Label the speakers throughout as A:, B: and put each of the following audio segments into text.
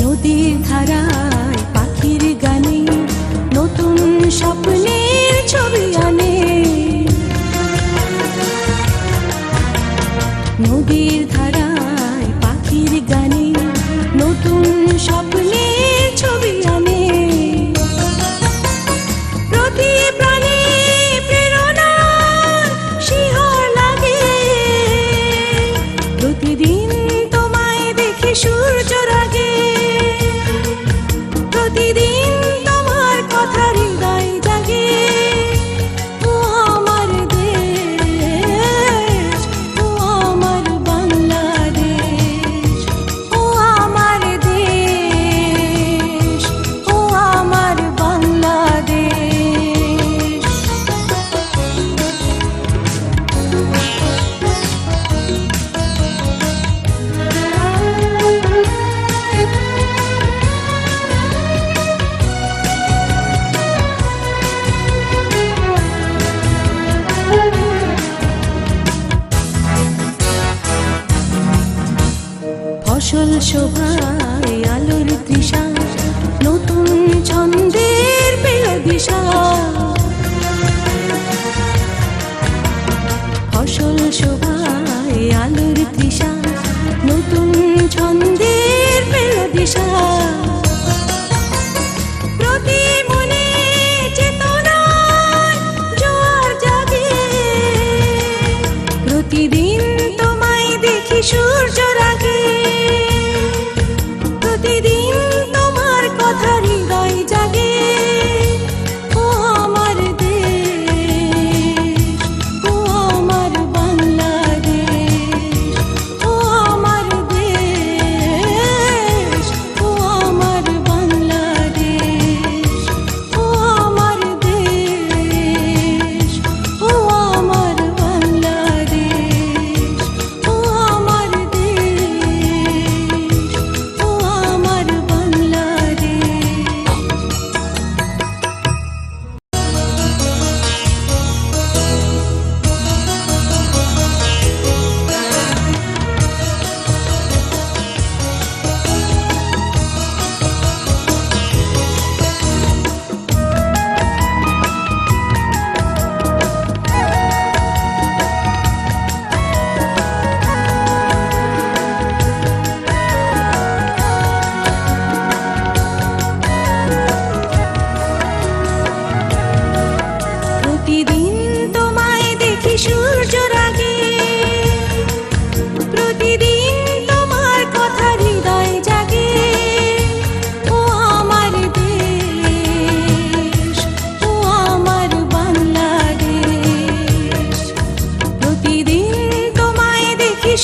A: নদীর ধারায় পাখির গানে নতুন স্বপ্নে ছবি আনে। নদীর পাখির গানে নতুন ফসল শোভায় আলোর তৃষা নতুন ছন্দের পেল দিশা। ফসল শোভায় আলোর তৃষা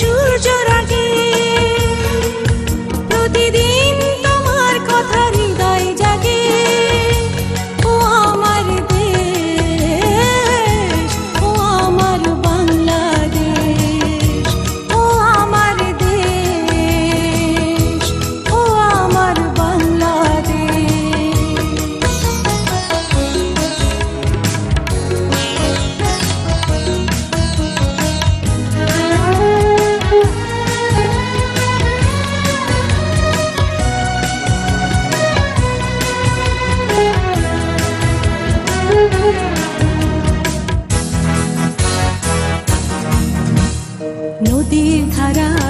A: সূর্য রাগে para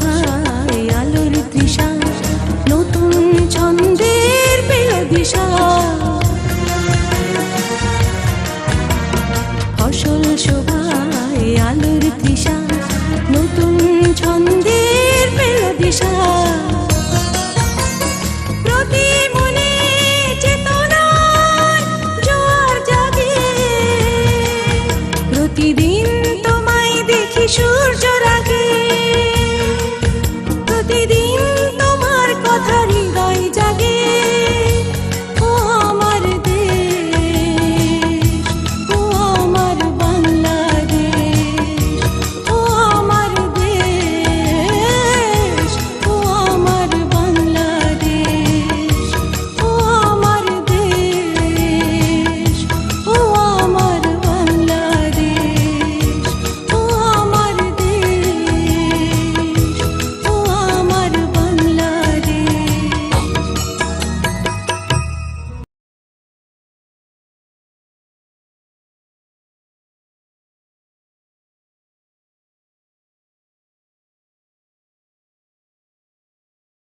A: পায় আলোর তৃষা নতুন ছন্দের পেল দিশা। ফসল শোভ